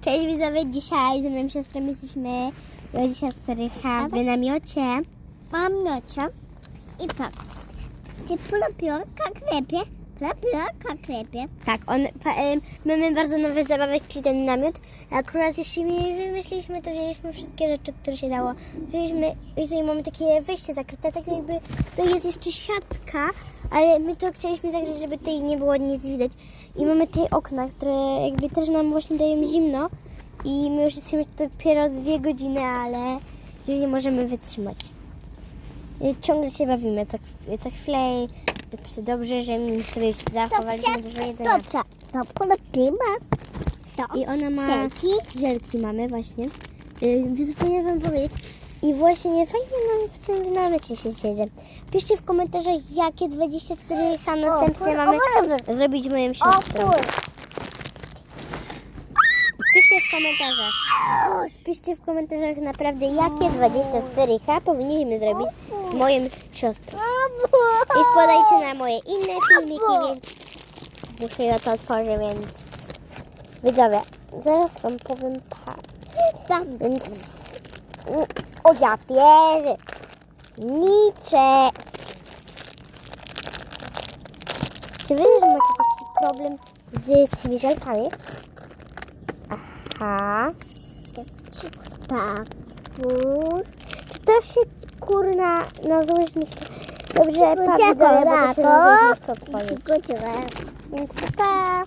Cześć widzowie, dzisiaj z moją siostrą jesteśmy do dzisiaj strycha w namiocie. Mam miocie i tak. Ty pulapiorka klepie, pulapiorka klepie. Tak, on, pa, em, mamy bardzo nowe zabawy, czyli ten namiot. Akurat jeśli mi wymyśliliśmy, to wzięliśmy wszystkie rzeczy, które się dało. Wzięliśmy i tutaj mamy takie wejście zakryte, tak jakby to jest jeszcze siatka, ale my to chcieliśmy zagrać, żeby tutaj nie było nic widać. I mamy tutaj okna, które jakby też nam właśnie dają zimno. I my już jesteśmy tu dopiero dwie godziny, ale już nie możemy wytrzymać. I ciągle się bawimy, co, co chwilę. Dobrze, dobrze, że mi sobie zachowaliśmy dużo jedzenia. Dobrze, to polecimy. I ona ma... Żelki. Żelki mamy właśnie. Yy, Zapomniałam wam powiedzieć. I właśnie fajnie nam w tym namiocie się siedzi. Piszcie w komentarzach, jakie 24 H następnie kur- mamy o, zrobić moją O siostrą. Piszcie w komentarzach. Piszcie w komentarzach naprawdę, jakie 24 H powinniśmy zrobić moją siostrą. I wpadajcie na moje inne filmiki, więc dzisiaj ja to otworzę, więc widzowie, zaraz wam powiem tak. Tam. Więc o ja pierę. Nicze. Czy wy że macie taki problem z tymi żelkami? Aha. Tak. Czy to się kurna na złożnik? Dobrze, pa Dziękuję, widzowie, bo to się. Gotowe. Więc pa, pa.